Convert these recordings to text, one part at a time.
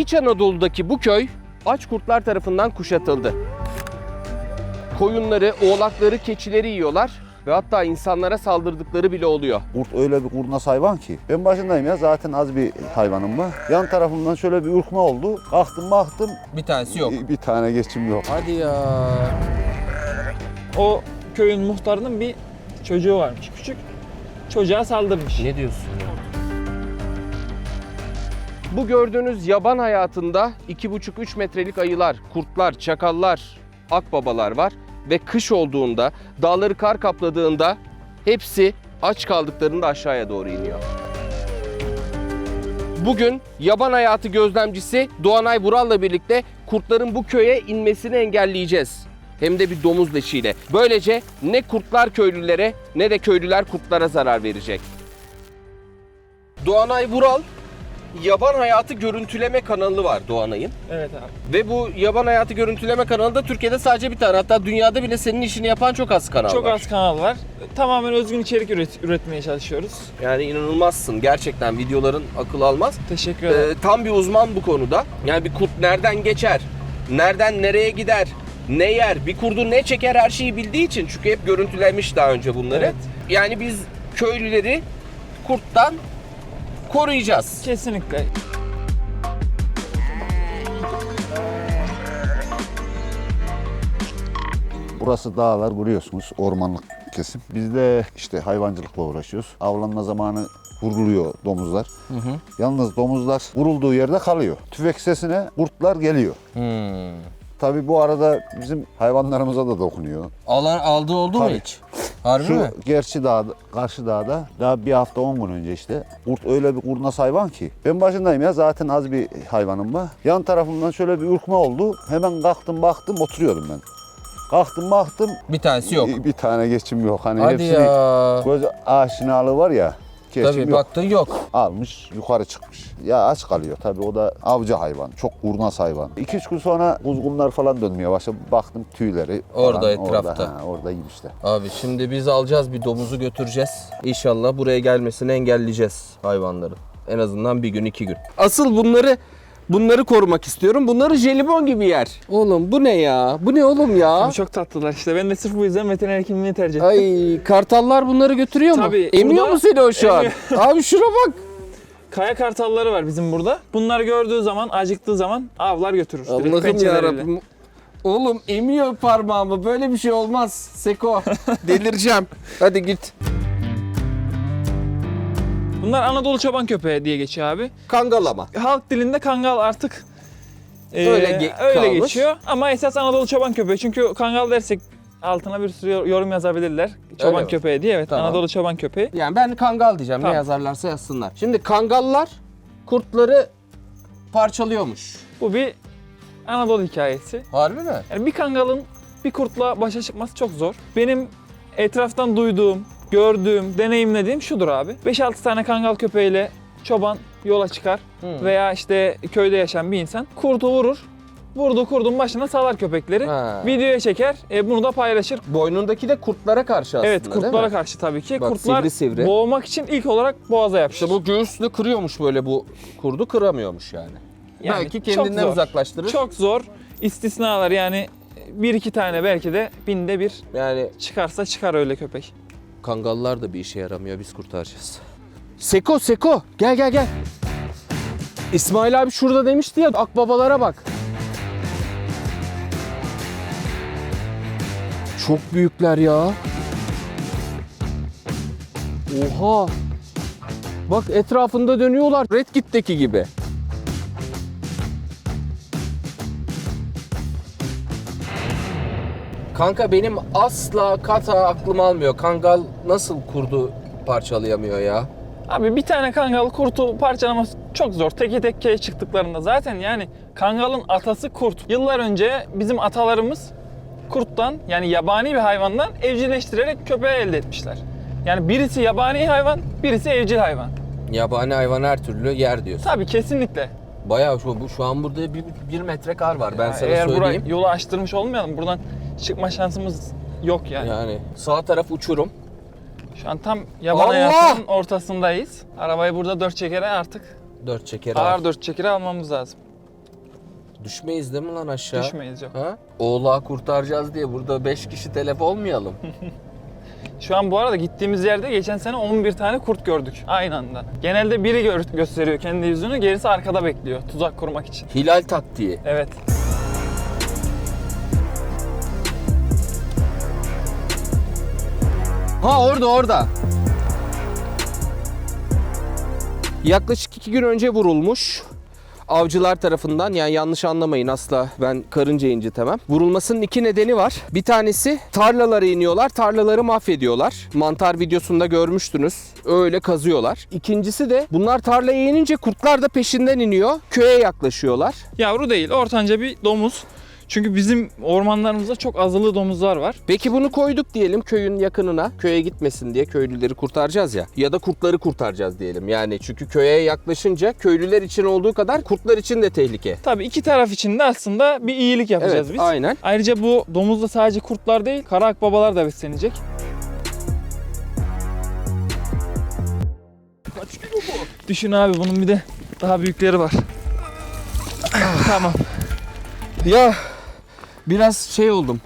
İç Anadolu'daki bu köy aç kurtlar tarafından kuşatıldı. Koyunları, oğlakları, keçileri yiyorlar ve hatta insanlara saldırdıkları bile oluyor. Kurt öyle bir kurnaz hayvan ki. Ben başındayım ya zaten az bir hayvanım var. Yan tarafımdan şöyle bir ürkme oldu. Kalktım baktım Bir tanesi yok. bir tane geçim yok. Hadi ya. O köyün muhtarının bir çocuğu varmış küçük. Çocuğa saldırmış. Ne diyorsun ya? Bu gördüğünüz yaban hayatında 2,5-3 metrelik ayılar, kurtlar, çakallar, akbabalar var. Ve kış olduğunda, dağları kar kapladığında hepsi aç kaldıklarında aşağıya doğru iniyor. Bugün yaban hayatı gözlemcisi Doğanay Vural'la birlikte kurtların bu köye inmesini engelleyeceğiz. Hem de bir domuz leşiyle. Böylece ne kurtlar köylülere ne de köylüler kurtlara zarar verecek. Doğanay Vural yaban hayatı görüntüleme kanalı var Doğanay'ın. Evet abi. Ve bu yaban hayatı görüntüleme kanalında Türkiye'de sadece bir tane. Hatta dünyada bile senin işini yapan çok az kanal Çok var. az kanal var. Tamamen özgün içerik üret- üretmeye çalışıyoruz. Yani inanılmazsın. Gerçekten videoların akıl almaz. Teşekkür ederim. Ee, tam bir uzman bu konuda. Yani bir kurt nereden geçer, nereden nereye gider, ne yer, bir kurdu ne çeker her şeyi bildiği için. Çünkü hep görüntülemiş daha önce bunları. Evet. Yani biz köylüleri kurttan koruyacağız. Kesinlikle. Burası dağlar görüyorsunuz ormanlık kesim. Biz de işte hayvancılıkla uğraşıyoruz. Avlanma zamanı vuruluyor domuzlar. Yalnız domuzlar vurulduğu yerde kalıyor. Tüfek sesine kurtlar geliyor. Hmm. Tabii bu arada bizim hayvanlarımıza da dokunuyor. Alan aldığı oldu mu Tabii. hiç? Harbi Şu mi? gerçi dağda, karşı dağda daha bir hafta on gün önce işte kurt öyle bir kurnaz hayvan ki. Ben başındayım ya zaten az bir hayvanım var. Yan tarafımdan şöyle bir ürkme oldu. Hemen kalktım baktım oturuyordum ben. Kalktım baktım Bir tanesi yok. bir, bir tane geçim yok. Hani Hadi hepsini ya. göz aşinalığı var ya geçim Tabii yok. baktın yok. Almış yukarı çıkmış. Ya aç kalıyor tabii o da avcı hayvan. Çok kurnaz hayvan. 2-3 gün sonra kuzgunlar falan dönmeye başladı. Baktım tüyleri Orada, falan etrafta. Orada, ha, orada yemişler. Abi şimdi biz alacağız bir domuzu götüreceğiz. İnşallah buraya gelmesini engelleyeceğiz hayvanların. En azından bir gün iki gün. Asıl bunları bunları korumak istiyorum. Bunları jelibon gibi yer. Oğlum bu ne ya? Bu ne oğlum ya? Bu çok tatlılar işte. Ben de sırf bu yüzden veteriner hekimliğini tercih ettim. Ay kartallar bunları götürüyor mu? Tabii, Emiyor burada mu seni o şu an? Abi şuna bak. Kaya kartalları var bizim burada. Bunları gördüğü zaman, acıktığı zaman avlar götürür. Direkt Allah'ım pençeleriyle. yarabbim. Oğlum emiyor parmağımı. Böyle bir şey olmaz. Seko. Delireceğim. Hadi git. Bunlar Anadolu çoban köpeği diye geçiyor abi. Kangalama. Halk dilinde kangal artık e, Öyle ge- öyle kalmış. geçiyor. Ama esas Anadolu çoban köpeği. Çünkü kangal dersek altına bir sürü yorum yazabilirler. Çoban mi? köpeği diye. Evet Tamam. Anadolu çoban köpeği. Yani ben kangal diyeceğim. Tamam. Ne yazarlarsa yazsınlar. Şimdi kangallar kurtları parçalıyormuş. Bu bir Anadolu hikayesi. Harbi mi? Yani bir kangalın bir kurtla başa çıkması çok zor. Benim etraftan duyduğum, gördüğüm, deneyimlediğim şudur abi. 5-6 tane kangal köpeğiyle çoban yola çıkar Hı. veya işte köyde yaşayan bir insan kurtu vurur. Vurduğu kurdun başına salar köpekleri. Ha. Videoya çeker, e, bunu da paylaşır. Boynundaki de kurtlara karşı aslında evet, kurtlara karşı tabii ki. Bak, Kurtlar sivri sivri. boğmak için ilk olarak boğaza yapışır. İşte bu göğüsle kırıyormuş böyle bu kurdu kıramıyormuş yani. Yani Belki çok kendinden zor. uzaklaştırır. Çok zor. İstisnalar yani bir iki tane belki de binde bir Yani çıkarsa çıkar öyle köpek. Kangallar da bir işe yaramıyor biz kurtaracağız. Seko Seko gel gel gel. İsmail abi şurada demişti ya akbabalara bak. Çok büyükler ya. Oha. Bak etrafında dönüyorlar. Red Kit'teki gibi. Kanka benim asla kata aklım almıyor. Kangal nasıl kurdu parçalayamıyor ya? Abi bir tane kangal kurtu parçalaması çok zor. Teke tekke çıktıklarında zaten yani kangalın atası kurt. Yıllar önce bizim atalarımız kurttan yani yabani bir hayvandan evcilleştirerek köpeği elde etmişler. Yani birisi yabani hayvan, birisi evcil hayvan. Yabani hayvan her türlü yer diyorsun. Tabii kesinlikle. Bayağı şu, bu, şu an burada bir, bir metre kar var ben Ya sana Eğer söyleyeyim. burayı yolu açtırmış olmayalım. Buradan çıkma şansımız yok yani. Yani sağ taraf uçurum. Şu an tam yaban Allah! hayatının ortasındayız. Arabayı burada dört çekere artık Dört çeker al. ağır dört çekere almamız lazım. Düşmeyiz değil mi lan aşağı? Düşmeyiz yok. Ha? Oğlağı kurtaracağız diye burada 5 kişi telef olmayalım. Şu an bu arada gittiğimiz yerde geçen sene 11 tane kurt gördük aynı anda. Genelde biri gör- gösteriyor kendi yüzünü, gerisi arkada bekliyor tuzak kurmak için. Hilal taktiği. Evet. Ha orada orada. Yaklaşık iki gün önce vurulmuş. Avcılar tarafından yani yanlış anlamayın asla ben karınca incitemem. Vurulmasının iki nedeni var. Bir tanesi tarlalara iniyorlar, tarlaları mahvediyorlar. Mantar videosunda görmüştünüz. Öyle kazıyorlar. İkincisi de bunlar tarlaya inince kurtlar da peşinden iniyor. Köye yaklaşıyorlar. Yavru değil, ortanca bir domuz. Çünkü bizim ormanlarımızda çok azılı domuzlar var. Peki bunu koyduk diyelim köyün yakınına. Köye gitmesin diye köylüleri kurtaracağız ya. Ya da kurtları kurtaracağız diyelim. Yani çünkü köye yaklaşınca köylüler için olduğu kadar kurtlar için de tehlike. Tabii iki taraf için de aslında bir iyilik yapacağız Evet, biz. aynen. Ayrıca bu domuzda sadece kurtlar değil, kara akbabalar da beslenecek. Düşün abi bunun bir de daha büyükleri var. tamam. Ya biraz şey oldum.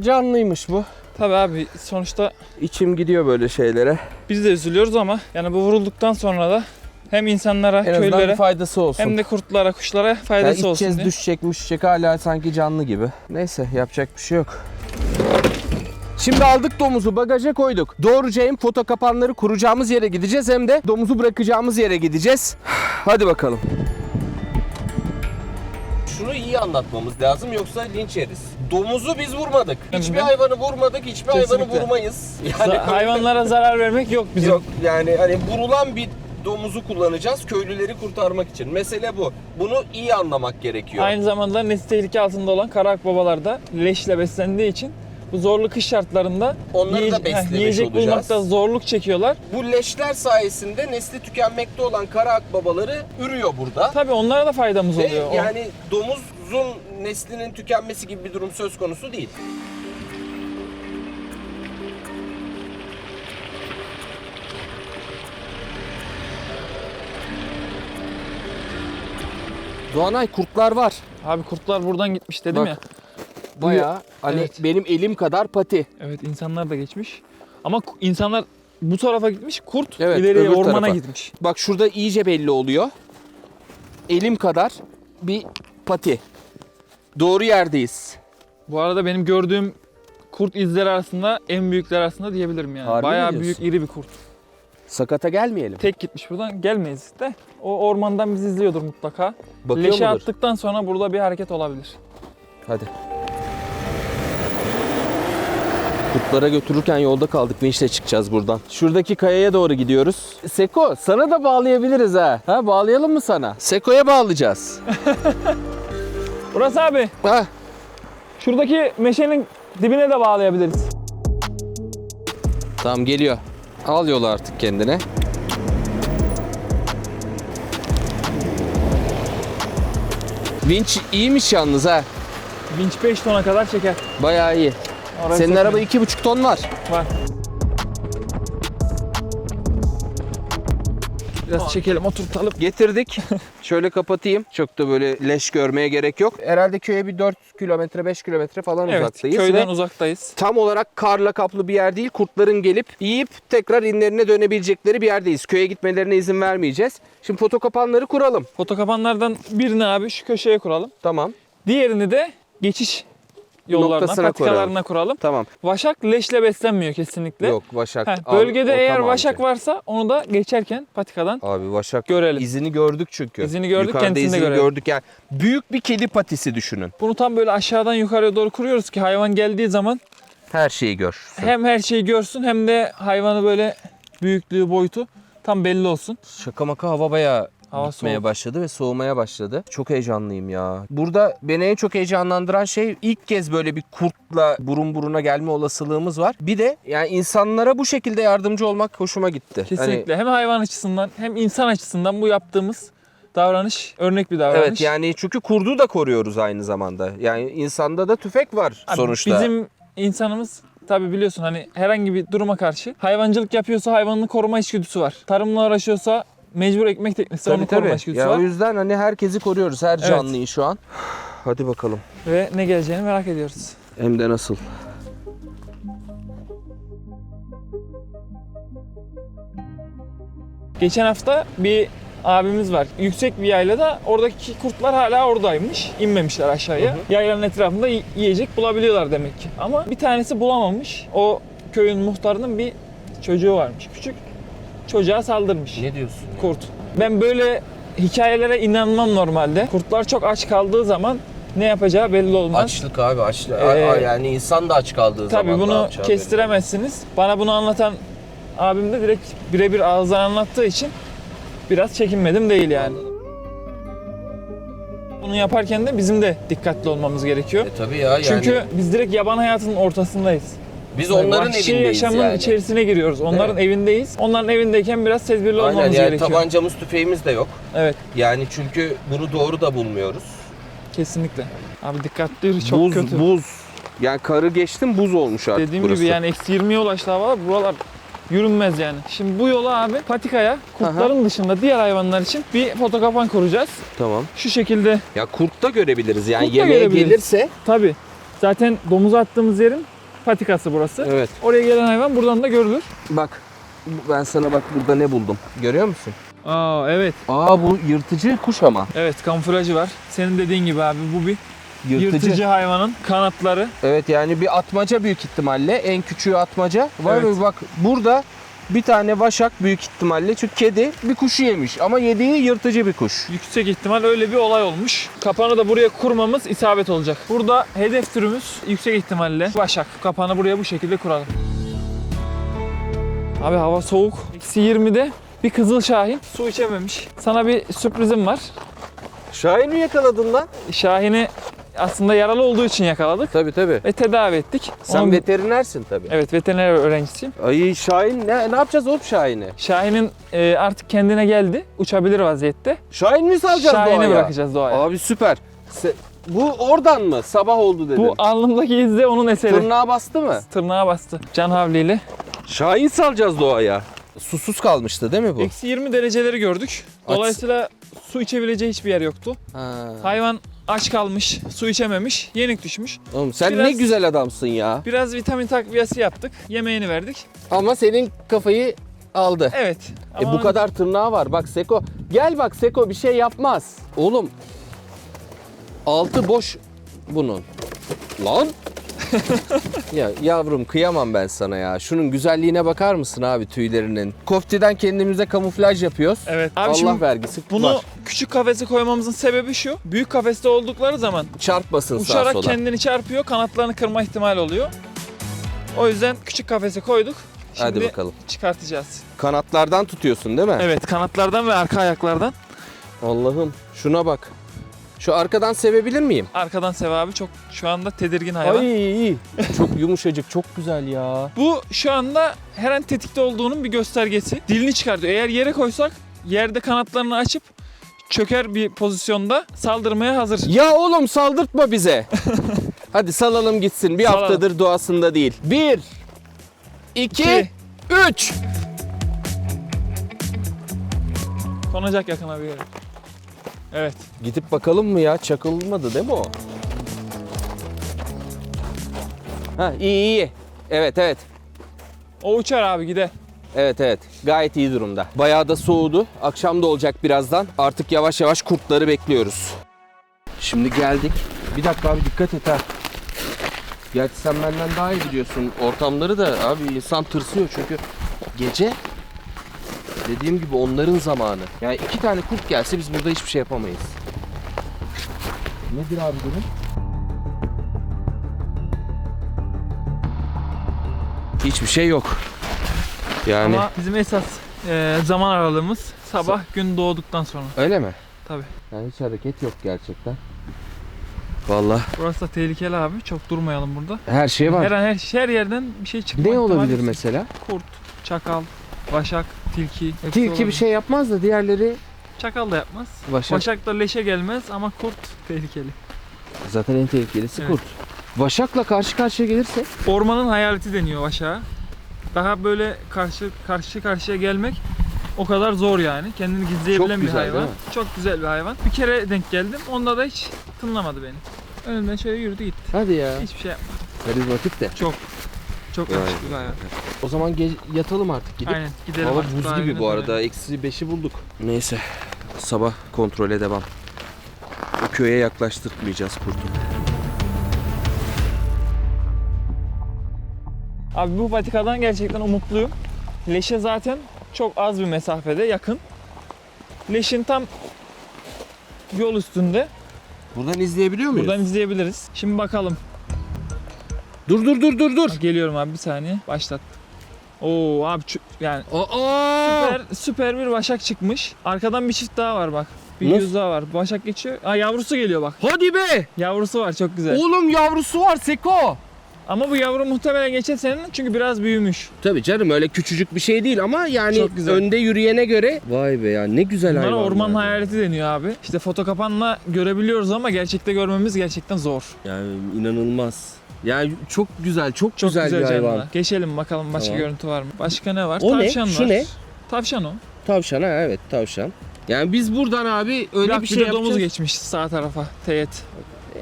Canlıymış bu. Tabii abi sonuçta İçim gidiyor böyle şeylere. biz de üzülüyoruz ama yani bu vurulduktan sonra da hem insanlara, En köylere faydası olsun. hem de kurtlara, kuşlara yani faydası ilk olsun kez diye. düşecek müşecek hala sanki canlı gibi. Neyse yapacak bir şey yok. Şimdi aldık domuzu bagaja koyduk. Doğruca hem foto kapanları kuracağımız yere gideceğiz hem de domuzu bırakacağımız yere gideceğiz. Hadi bakalım. İyi anlatmamız lazım yoksa linç yeriz. Domuzu biz vurmadık. Hiçbir Neden? hayvanı vurmadık, hiçbir hayvanı Kesinlikle. vurmayız. Za- böyle- hayvanlara zarar vermek yok bizim. Yok yani hani vurulan bir domuzu kullanacağız köylüleri kurtarmak için. Mesele bu. Bunu iyi anlamak gerekiyor. Aynı zamanda nesli tehlike altında olan kara akbabalar da leşle beslendiği için bu zorlu kış şartlarında Onları da beslemiş yiyecek olacağız. bulmakta zorluk çekiyorlar. Bu leşler sayesinde nesli tükenmekte olan kara akbabaları ürüyor burada. Tabii onlara da faydamız Ve oluyor. Yani domuzun neslinin tükenmesi gibi bir durum söz konusu değil. Doğanay kurtlar var. Abi kurtlar buradan gitmiş dedim Bak. ya. Bayağı hani Evet. benim elim kadar pati. Evet insanlar da geçmiş. Ama ku- insanlar bu tarafa gitmiş, kurt Evet, ileriye öbür ormana tarafa. gitmiş. Bak şurada iyice belli oluyor. Elim kadar bir pati. Doğru yerdeyiz. Bu arada benim gördüğüm kurt izleri arasında en büyükler arasında diyebilirim yani. Harbi mi Bayağı diyorsun? büyük iri bir kurt. Sakata gelmeyelim. Tek gitmiş buradan gelmeyiz de. O ormandan bizi izliyordur mutlaka. Bakıyor Leşe mudur? attıktan sonra burada bir hareket olabilir. Hadi. Kurtlara götürürken yolda kaldık. Vinçle çıkacağız buradan. Şuradaki kayaya doğru gidiyoruz. Seko sana da bağlayabiliriz ha. Ha bağlayalım mı sana? Seko'ya bağlayacağız. Burası abi. ha. Şuradaki meşenin dibine de bağlayabiliriz. Tamam geliyor. Al yolu artık kendine. Vinç iyiymiş yalnız ha. Vinç 5 tona kadar çeker. Bayağı iyi. Orası Senin çok araba iyi. iki buçuk ton var. var. Biraz çekelim, oturtalım. Getirdik. Şöyle kapatayım. Çok da böyle leş görmeye gerek yok. Herhalde köye bir 4 kilometre 5 kilometre falan Evet, uzaktayız. köyden ve uzaktayız. tam olarak karla kaplı bir yer değil. Kurtların gelip yiyip tekrar inlerine dönebilecekleri bir yerdeyiz. Köye gitmelerine izin vermeyeceğiz. Şimdi foto kapanları kuralım. Fotokapanlardan birini abi şu köşeye kuralım. Tamam. Diğerini de geçiş yollarına, Noktasına patikalarına kuralım. Tamam. Vaşak leşle beslenmiyor kesinlikle. Yok Vaşak. Heh, al- bölgede eğer vaşak ki. varsa onu da geçerken patikadan Abi Vaşak görelim. izini gördük çünkü. İzini gördük, Yukarıda kendisini de izini görelim. gördük yani. Büyük bir kedi patisi düşünün. Bunu tam böyle aşağıdan yukarıya doğru kuruyoruz ki hayvan geldiği zaman Her şeyi gör. hem her şeyi görsün hem de hayvanı böyle büyüklüğü, boyutu tam belli olsun. Şaka maka hava bayağı Hava gitmeye soğuk. başladı ve soğumaya başladı. Çok heyecanlıyım ya. Burada beni en çok heyecanlandıran şey ilk kez böyle bir kurtla burun buruna gelme olasılığımız var. Bir de yani insanlara bu şekilde yardımcı olmak hoşuma gitti. Hani Kesinlikle hem hayvan açısından hem insan açısından bu yaptığımız davranış örnek bir davranış. evet yani çünkü kurdu da koruyoruz aynı zamanda. Yani insanda da tüfek var Abi sonuçta. Bizim insanımız tabi biliyorsun hani herhangi bir duruma karşı hayvancılık yapıyorsa hayvanını koruma içgüdüsü var. Tarımla uğraşıyorsa mecbur ekmek teknesi Tabii onu koruma tabii. içgüdüsü Ya var. o yüzden hani herkesi koruyoruz. Her Evet. canlıyı şu an. Hadi bakalım. Ve ne geleceğini merak ediyoruz. Hem de nasıl. Geçen hafta bir abimiz var. Yüksek bir yaylada oradaki kurtlar hala oradaymış. İnmemişler aşağıya. Yaylanın etrafında y- yiyecek bulabiliyorlar demek ki. Ama bir tanesi bulamamış. O köyün muhtarının bir çocuğu varmış. Küçük çocuğa saldırmış. Ne diyorsun? Kurt. Ben böyle hikayelere inanmam normalde. Kurtlar çok aç kaldığı zaman ne yapacağı belli olmaz. Açlık abi açlık. Ee, yani insan da aç kaldığı zaman Tabii ne bunu yapacağı kestiremezsiniz. Bana bunu anlatan abim de direkt birebir ağızdan anlattığı için biraz çekinmedim değil yani. Bunu yaparken de bizim de dikkatli olmamız gerekiyor. belli. E, tabii ya yani. Çünkü biz direkt yaban hayatının ortasındayız. Biz onların Vahşi evindeyiz yaşamın yani. içerisine giriyoruz. Onların evindeyiz. Onların evindeyken biraz tedbirli Aynen olmamız yani gerekiyor. tabancamız tüfeğimiz de yok. Evet, Yani çünkü bunu doğru da bulmuyoruz. kesinlikle. Abi dikkatli yürü, çok buz, kötü. buz. Yani karı geçtim buz olmuş artık Dediğim burası. gibi yani eksi 20'ye ulaştı hava. Buralar yürünmez yani. Şimdi bu yola abi patikaya kurtların dışında diğer hayvanlar için bir fotokapan kuracağız. Tamam. Şu şekilde Ya kurt da görebiliriz yani Kurt da yemeğe görebiliriz. gelirse. tabi zaten domuzu attığımız yerin patikası burası. Evet. Oraya gelen hayvan buradan da görülür. Bak ben sana bak burada ne buldum. Görüyor musun? Aa evet. Aa bu yırtıcı kuş ama. Evet kamuflajı var. Senin dediğin gibi abi bu bir Yırtıcı. yırtıcı, hayvanın kanatları. Evet yani bir atmaca büyük ihtimalle. En küçüğü atmaca. Var Evet. mı bak burada bir tane vaşak büyük ihtimalle. Çünkü kedi bir kuşu yemiş ama yediği yırtıcı bir kuş. Yüksek ihtimal öyle bir olay olmuş. Kapanı da buraya kurmamız isabet olacak. Burada hedef türümüz yüksek ihtimalle başak. Kapanı buraya bu şekilde kuralım. Abi hava soğuk. Eksi 20'de bir kızıl şahin su içememiş. Sana bir sürprizim var. Şahin mi yakaladın lan? Şahin'i aslında yaralı olduğu için yakaladık Tabii tabii. ve tedavi ettik. Sen Onun- veterinersin tabii. Evet veteriner öğrencisiyim. Ay Şahin ne, ne yapacağız oğlum Şahin'i? Şahin'in e, artık kendine geldi. Uçabilir vaziyette. Şahin mi salacağız Şahin'i doğaya? bırakacağız doğaya. Abi süper. Se- bu oradan mı? Sabah oldu dedin. Bu alnımdaki iz de onun eseri. Tırnağa bastı mı? Tırnağa bastı. Can havliyle. Şahin salacağız doğaya. Susuz kalmıştı değil mi bu? Eksi 20 dereceleri gördük. Dolayısıyla su içebileceği hiçbir yer yoktu. Ha. Hayvan aç kalmış, su içememiş, yenik düşmüş. Oğlum sen Biraz- ne güzel adamsın ya. Biraz vitamin takviyesi yaptık. Yemeğini verdik. Ama senin kafayı aldı. Evet. E ama bu kadar tırnağı var. Bak Seko. Gel bak Seko bir şey yapmaz. Oğlum. Altı boş bunun. Lan. ya yavrum kıyamam ben sana ya. Şunun güzelliğine bakar mısın abi tüylerinin? Koftiden kendimize kamuflaj yapıyoruz. Evet. Abi Allah şimdi vergisi bunu var. küçük kafese koymamızın sebebi şu. Büyük kafeste oldukları zaman Çarpmasın sağa uçarak sola. kendini çarpıyor, kanatlarını kırma ihtimali oluyor. O yüzden küçük kafese koyduk. Şimdi Hadi bakalım. çıkartacağız. Kanatlardan tutuyorsun değil mi? Evet, kanatlardan ve arka ayaklardan. Allah'ım şuna bak. Şu arkadan sevebilir miyim? Arkadan sevabı çok şu anda tedirgin hayvan. Ay iyi. çok yumuşacık, çok güzel ya. Bu şu anda her an tetikte olduğunun bir göstergesi. Dilini çıkartıyor. Eğer yere koysak yerde kanatlarını açıp çöker bir pozisyonda saldırmaya hazır. Ya oğlum saldırtma bize. Hadi salalım gitsin. Bir Salalım. haftadır doğasında değil. Bir, iki, İki. üç. Konacak yakına bir yere. Evet. Gidip bakalım mı ya? Çakılmadı değil mi o? Ha iyi iyi. Evet evet. O uçar abi gider. Evet evet. Gayet iyi durumda. Bayağı da soğudu. Akşam da olacak birazdan. Artık yavaş yavaş kurtları bekliyoruz. Şimdi geldik. Bir dakika abi dikkat et ha. Gerçi sen benden daha iyi biliyorsun ortamları da abi insan tırsıyor çünkü gece dediğim gibi onların zamanı. Yani iki tane kurt gelse biz burada hiçbir şey yapamayız. Nedir abi durum? Hiçbir şey yok. Yani Ama bizim esas e, zaman aralığımız sabah gün doğduktan sonra. öyle mi? Tabii. Yani hiç hareket yok gerçekten. Vallahi Burası da tehlikeli abi. Çok durmayalım burada. her şey var. Her an her, her yerden bir şey çıkma Ne ihtimali olabilir yüksek. mesela? Kurt, çakal, başak, tilki. hepsi Tilki olabilir. bir şey yapmaz da diğerleri Çakal da yapmaz. Vaşak. Başak da leşe gelmez ama kurt tehlikeli. Zaten en tehlikelisi Evet. kurt. Vaşakla karşı karşıya gelirse Ormanın hayaleti deniyor başağa. Daha böyle karşı karşı karşıya gelmek O kadar zor yani. Kendini gizleyebilen Çok bir güzel, hayvan. değil mi? Çok güzel bir hayvan. Bir kere denk geldim. Onda da hiç tınlamadı beni. Önümden şöyle yürüdü gitti. Hadi ya. Hiçbir şey yapmadı. Karizmatik de. Çok. Çok Vay yakışıklı bir hayvan. O zaman ge- yatalım artık gidip. Aynen gidelim Hava artık. buz daha gibi bu arada. dönelim. Eksi beşi bulduk. Neyse. Sabah kontrole devam. O köye yaklaştırmayacağız kurtu. Abi bu patikadan gerçekten umutluyum. Leşe zaten çok az bir mesafede yakın. Leşin tam yol üstünde. Buradan izleyebiliyor muyuz? Buradan izleyebiliriz. Şimdi bakalım. Dur dur dur dur dur. Geliyorum abi bir saniye. Başlat. Oo abi yani Aa! süper süper bir başak çıkmış. Arkadan bir çift daha var bak. Bir Nasıl? yüz daha var. Başak geçiyor. Aa yavrusu geliyor bak. Hadi be! Yavrusu var çok güzel. Oğlum yavrusu var Seko. Ama bu yavru muhtemelen geçen senenin çünkü biraz büyümüş. Tabii canım öyle küçücük bir şey değil ama yani Çok güzel. önde yürüyene göre vay be ya ne güzel Bunlara hayvanlar. orman ya. hayaleti deniyor abi. İşte foto kapanla görebiliyoruz ama gerçekte görmemiz gerçekten zor. Yani inanılmaz. Yani çok güzel, çok, Çok güzel, güzel, bir hayvan. canlılar. Geçelim bakalım başka Tamam. görüntü var mı? Başka ne var? O ne? Tavşan Şu var. ne? Tavşan o. Tavşan ha evet tavşan. Yani biz buradan abi öyle Bak bir şey de yapacağız. domuz geçmiş sağ tarafa. Teyit.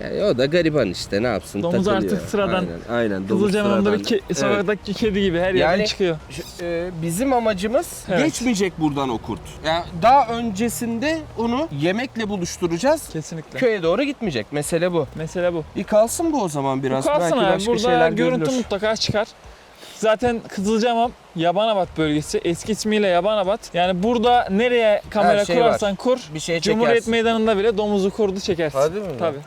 Yani o da gariban işte ne yapsın Domuz takılıyor. artık sıradan. Aynen, aynen domuz Kızılcahamam'da bir ke- sokaktaki kedi gibi her yerden Yani- çıkıyor. Şu- e, bizim amacımız Evet. geçmeyecek buradan o kurt. Yani daha öncesinde onu yemekle buluşturacağız. Kesinlikle. Köye doğru gitmeyecek. Mesele bu. Mesele bu. Bir kalsın bu o zaman biraz. kalsın Belki abi. başka Burada şeyler görüntü görülür. mutlaka çıkar. Zaten Kızılcahamam Yabanabat bölgesi. Eski ismiyle Yabanabat. Yani burada nereye kamera Her şey kurarsan kur. Bir şey Cumhuriyet çekersin. Meydanı'nda bile domuzu kurdu çekersin. Hadi mi? Tabii.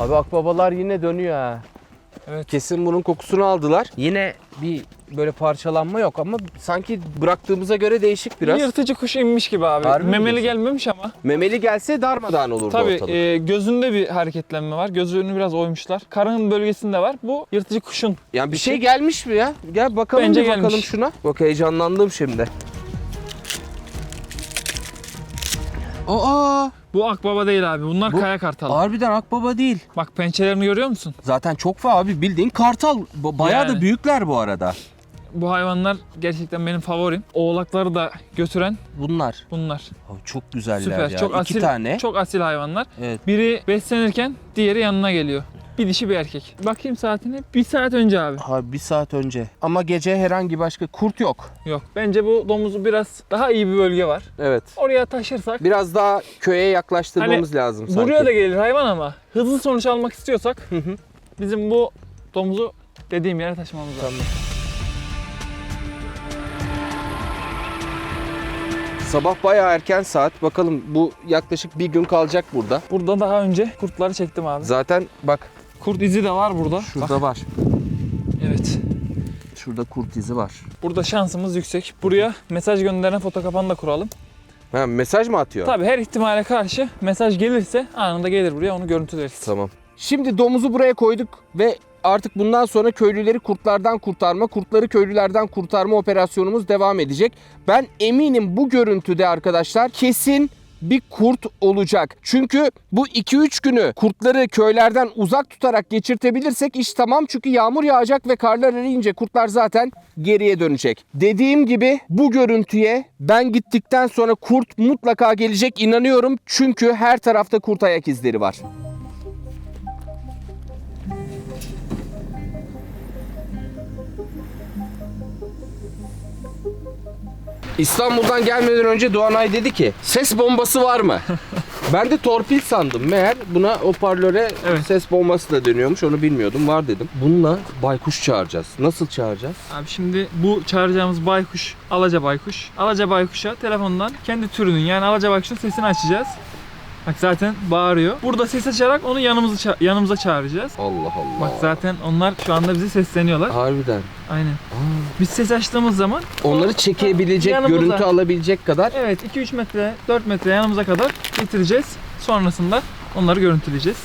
Abi akbabalar yine dönüyor ha. Evet. Kesin bunun kokusunu aldılar. Yine bir böyle parçalanma yok ama sanki bıraktığımıza göre değişik biraz. Yırtıcı kuş inmiş gibi abi. Harbi mi Memeli diyorsun? gelmemiş ama. Memeli gelse darmadağın olurdu Tabii ortalık. e, gözünde bir hareketlenme var. Gözünü biraz oymuşlar. Karın bölgesinde var. Bu yırtıcı kuşun. yani bir şey gelmiş mi ya? Gel bakalım Bence bir bakalım gelmiş. şuna. Bak heyecanlandım şimdi. Aa! Bu akbaba değil abi. Bunlar Bu- kaya kartalı. Harbiden akbaba değil. Bak pençelerini görüyor musun? Zaten çok fa abi bildiğin kartal. Ba- Bayağı da Yani. büyükler bu arada. Bu hayvanlar gerçekten benim favorim. Oğlakları da götüren Bunlar. bunlar. Abi çok güzeller Süper. ya. Çok İki asil. tane. Çok asil hayvanlar. Evet. Biri beslenirken diğeri yanına geliyor. Bir dişi bir erkek. Bakayım saatine. Bir saat önce abi. Abi bir saat önce. Ama gece herhangi başka kurt yok. Yok. Bence bu domuzu biraz daha iyi bir bölge var. Evet. Oraya taşırsak Biraz daha köye yaklaştırmamız lazım sanki. Buraya da gelir hayvan ama hızlı sonuç almak istiyorsak bizim bu domuzu dediğim yere taşımamız lazım. Sabah bayağı erken saat. Bakalım bu yaklaşık bir gün kalacak burada. Burada daha önce kurtları çektim abi. Zaten bak Kurt izi de var burada. şurada Bak, var. evet. Şurada kurt izi var. Burada şansımız yüksek. Buraya mesaj gönderen foto kapanı da kuralım. Ha, mesaj mı atıyor? Tabii her ihtimale karşı mesaj gelirse anında gelir buraya onu görüntüleriz. Tamam. Şimdi domuzu buraya koyduk ve artık bundan sonra köylüleri kurtlardan kurtarma, kurtları köylülerden kurtarma operasyonumuz devam edecek. Ben eminim bu görüntüde arkadaşlar kesin bir kurt olacak. Çünkü bu 2-3 günü kurtları köylerden uzak tutarak geçirtebilirsek iş tamam. Çünkü yağmur yağacak ve karlar eriyince kurtlar zaten geriye dönecek. Dediğim gibi bu görüntüye ben gittikten sonra kurt mutlaka gelecek inanıyorum. Çünkü her tarafta kurt ayak izleri var. İstanbul'dan gelmeden önce Doğanay dedi ki ses bombası var mı? ben de torpil sandım. Meğer buna hoparlöre Evet. ses bombası da dönüyormuş onu bilmiyordum. Var dedim. Bununla baykuş çağıracağız. Nasıl çağıracağız? Abi şimdi bu çağıracağımız baykuş Alaca baykuş. Alaca baykuşa telefondan kendi türünün yani Alaca baykuşun sesini açacağız. Bak zaten bağırıyor. Burada ses açarak onu yanımıza ça- yanımıza çağıracağız. Allah Allah. Bak zaten onlar şu anda bize sesleniyorlar. Harbiden. Aynen. Biz ses açtığımız zaman Onları çekebilecek, Yanımıza. görüntü alabilecek kadar. evet 2-3 metre 4 metre yanımıza kadar getireceğiz. Sonrasında onları görüntüleyeceğiz.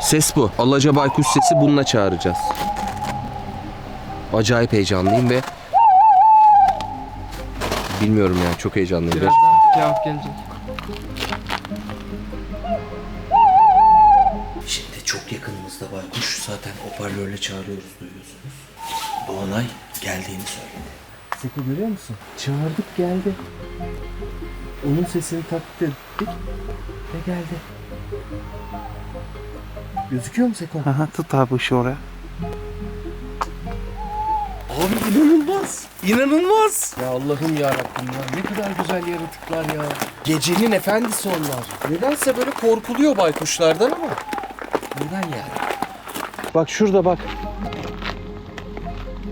Ses bu. Alaca baykuş sesi bununla çağıracağız. Acayip heyecanlıyım ve bilmiyorum yani çok heyecanlıyım. Birazdan cevap gelecek. Hoparlörle çağırıyoruz duyuyorsunuz. Doğanay geldiğini söyledi. Seko görüyor musun? Çağırdık geldi. Onun sesini taklit ettik ve geldi. Gözüküyor mu Seko? Aha tut abi ışığı oraya. Abi inanılmaz. İnanılmaz. Ya Allah'ım ya Rabbim ya. Ne kadar güzel yaratıklar ya. Gecenin efendisi onlar. Nedense böyle korkuluyor baykuşlardan ama. Neden yani? Bak şurada bak.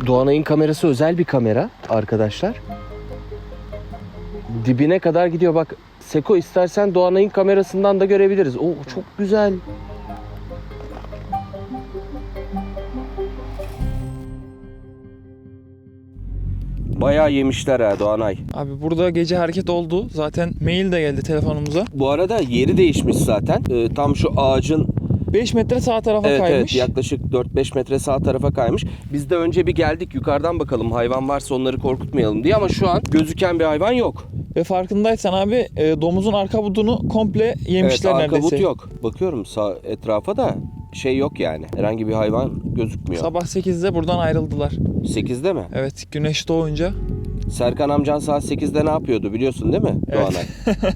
Doğanay'ın kamerası özel bir kamera arkadaşlar. Dibine kadar gidiyor bak. Seko istersen Doğanay'ın kamerasından da görebiliriz. Oo çok güzel. Bayağı yemişler ha Doğanay. Abi burada gece hareket oldu. Zaten mail de geldi telefonumuza. Bu arada yeri değişmiş zaten. Ee, tam şu ağacın 5 metre sağ tarafa evet, kaymış. evet yaklaşık 4-5 metre sağ tarafa kaymış. Biz de önce bir geldik yukarıdan bakalım hayvan varsa onları korkutmayalım diye ama şu an gözüken bir hayvan yok. Ve farkındaysan abi e, domuzun arka budunu komple yemişler evet arka neredeyse. but yok. Bakıyorum sağ etrafa da şey yok yani. Herhangi bir hayvan gözükmüyor. Sabah 8'de buradan ayrıldılar. 8'de mi? Evet güneş doğunca. Serkan amcan saat 8'de ne yapıyordu biliyorsun değil mi? Evet. Doğanay.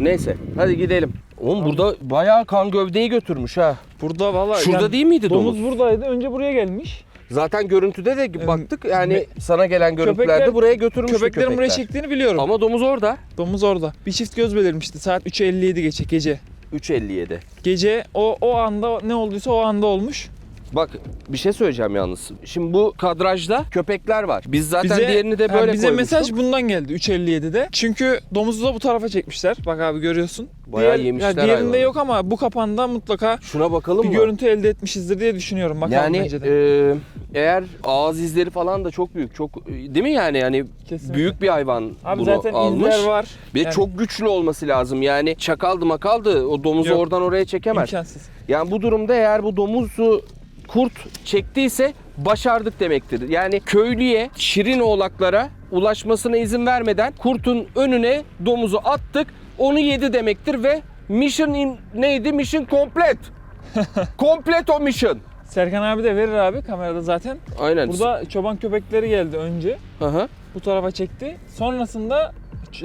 Neyse hadi gidelim. Oğlum burada bayağı kan gövdeyi götürmüş ha. Burada valla Şurada yani değil miydi domuz? domuz buradaydı. Önce buraya gelmiş. Zaten görüntüde de baktık yani me- sana gelen görüntülerde Köpekler- buraya götürmüştü Köpeklerin köpekler. buraya çektiğini biliyorum. Ama domuz orada. Domuz orada. Bir çift göz belirmişti. Saat 3.57 geçe gece. 3.57. Gece o o anda ne olduysa o anda olmuş. Bak bir şey söyleyeceğim yalnız. Şimdi bu kadrajda köpekler var. Biz zaten Bize, diğerini de böyle bize koymuştuk. mesaj bundan geldi 3.57'de. Çünkü domuzu da bu tarafa çekmişler. Bak abi görüyorsun. Bayağı yemişler Diğerinde hayvanı. yok ama bu kapanda mutlaka Şuna bakalım bir mı? görüntü elde etmişizdir diye düşünüyorum. Bakalım yani bence de. e, eğer ağız izleri falan da çok büyük. Çok değil mi yani? Yani Kesinlikle. büyük bir hayvan Abi bunu zaten almış. izler var. Bir Yani çok güçlü olması lazım. Yani çakaldı makaldı o domuzu Yok. oradan oraya çekemez. imkansız. Yani bu durumda eğer bu domuzu kurt çektiyse başardık demektir. Yani köylüye, şirin oğlaklara ulaşmasına izin vermeden kurtun önüne domuzu attık. Onu yedi demektir ve mission in, neydi? Mission complete. complete o mission. Serkan abi de verir abi kamerada zaten. Aynen. Burada çoban köpekleri geldi önce. Hı hı. Bu tarafa çekti. Sonrasında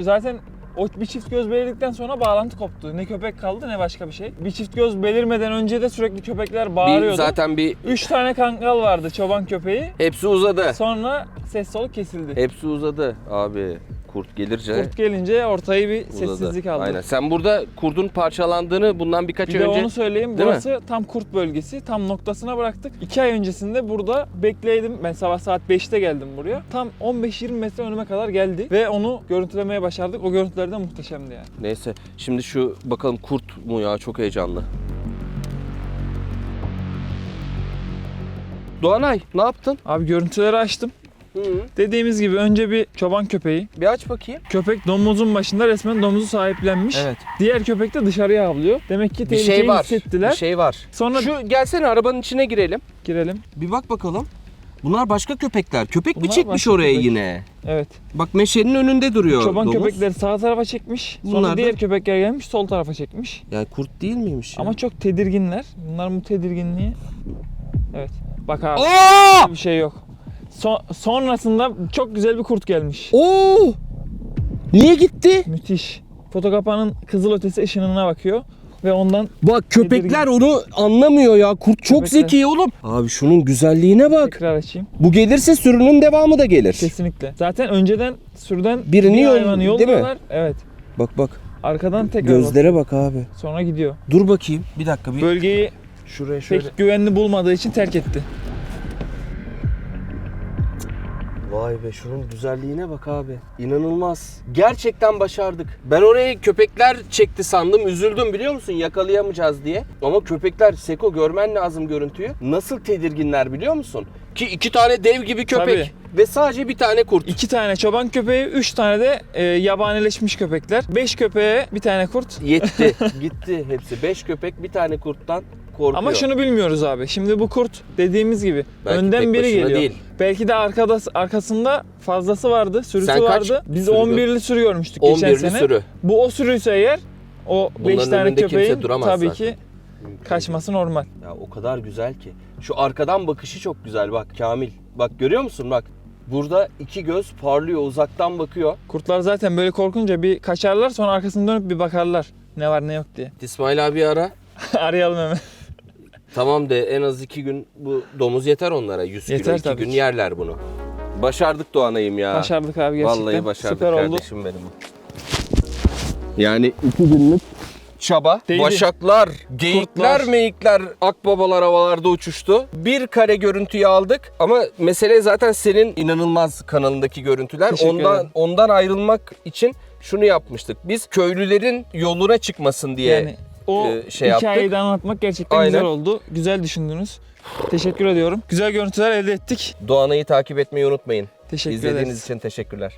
zaten o bir çift göz belirdikten sonra bağlantı koptu. Ne köpek kaldı ne başka bir şey. Bir çift göz belirmeden önce de sürekli köpekler Bir, bağırıyordu. zaten bir Üç tane kangal vardı çoban köpeği. hepsi uzadı. Sonra ses soluk kesildi. Hepsi uzadı abi. Kurt gelirce Kurt gelince ortayı bir uzadı. sessizlik aldı. Aynen. Sen burada kurdun parçalandığını bundan birkaç Bir ay de önce onu söyleyeyim. Değil mi? Burası tam kurt bölgesi. Tam noktasına bıraktık. İki ay öncesinde burada bekleydim. Ben sabah saat 5'te geldim buraya. Tam 15-20 metre önüme kadar geldi. Ve onu görüntülemeye başardık. O görüntüler de muhteşemdi yani. Neyse şimdi şu bakalım kurt mu ya çok heyecanlı. Doğanay ne yaptın? Abi görüntüleri açtım. Hı. Dediğimiz gibi önce bir çoban köpeği. Bir aç bakayım. Köpek domuzun başında resmen domuzu sahiplenmiş. Evet. Diğer köpek de dışarıya avlıyor. Demek ki Bir tehlikeyi şey var. hissettiler. Bir şey var. Sonra Şu gelsene arabanın içine girelim. girelim. Bir bak bakalım. Bunlar başka köpekler. Köpek mi Bunlar çekmiş başka oraya köpek. yine? Evet. Bak meşenin önünde duruyor Çoban domuz. köpekleri sağ tarafa çekmiş. Sonra Bunlar da- diğer köpekler gelmiş sol tarafa çekmiş. Yani kurt değil miymiş ya? Ama çok tedirginler. Bunların bu tedirginliği. Evet. Bak abi Aa! bir şey yok. So- sonrasında çok güzel bir kurt gelmiş. Oo! Niye gitti? Müthiş. Foto kapağının kızıl ötesi ışınına bakıyor ve ondan Bak köpekler onu anlamıyor ya. Kurt çok Köpekler. zeki oğlum. Abi şunun güzelliğine bak. tekrar açayım. Bu gelirse sürünün devamı da gelir. Kesinlikle. Zaten önceden sürüden Birini bir yol- hayvanı değil mi? yolluyorlar. Evet. Bak bak. Arkadan tekrar Gözlere bak abi. sonra gidiyor. Dur bakayım. Bir dakika bir Bölgeyi şuraya şöyle. pek güvenli bulmadığı için terk etti. Vay be şunun güzelliğine bak abi. İnanılmaz. Gerçekten başardık. Ben oraya köpekler çekti sandım. Üzüldüm biliyor musun? Yakalayamayacağız diye. Ama köpekler Seko görmen lazım görüntüyü. Nasıl tedirginler biliyor musun? Ki iki tane dev gibi köpek. Ve sadece bir tane kurt. İki tane çoban köpeği, üç tane de e, yabanileşmiş köpekler. Beş köpeğe bir tane kurt. Yetti. Gitti hepsi. Beş köpek bir tane kurttan korkuyor. Ama şunu bilmiyoruz abi. Şimdi bu kurt dediğimiz gibi Belki önden tek biri başına geliyor. değil. Belki de arkada arkasında fazlası vardı, sürüsü Sen kaç vardı. Biz sürü 11'li sürü görmüştük geçen 11'li sene. sürü. Bu o sürüyse eğer o 5 Bunların tane önünde kimse köpeğin duramaz tabii zaten. ki kaçması normal. Ya o kadar güzel ki. Şu arkadan bakışı çok güzel bak Kamil. Bak görüyor musun bak. Burada iki göz parlıyor uzaktan bakıyor. Kurtlar zaten böyle korkunca bir kaçarlar sonra arkasını dönüp bir bakarlar. Ne var ne yok diye. İsmail abi ara. Arayalım hemen. Tamam de en az iki gün bu domuz yeter onlara. 100 kilo Yeter iki tabii gün ki. yerler bunu. Başardık Doğanayım ya. Başardık abi gerçekten. Vallahi başardık Süper oldu. kardeşim benim. Yani iki günlük çaba. Değdi. Başaklar, geyikler, Kurtlar. meyikler, akbabalar havalarda uçuştu. Bir kare görüntüyü aldık ama mesele zaten senin inanılmaz kanalındaki görüntüler. Teşekkür Ondan ederim. ondan ayrılmak için şunu yapmıştık. Biz köylülerin yoluna çıkmasın diye Yani o e, şey hikayeyi yaptık. de anlatmak gerçekten Aynen. güzel oldu. Güzel düşündünüz. Teşekkür ediyorum. Güzel görüntüler elde ettik. Doğanayı takip etmeyi unutmayın. Teşekkür İzlediğiniz ederiz. için teşekkürler.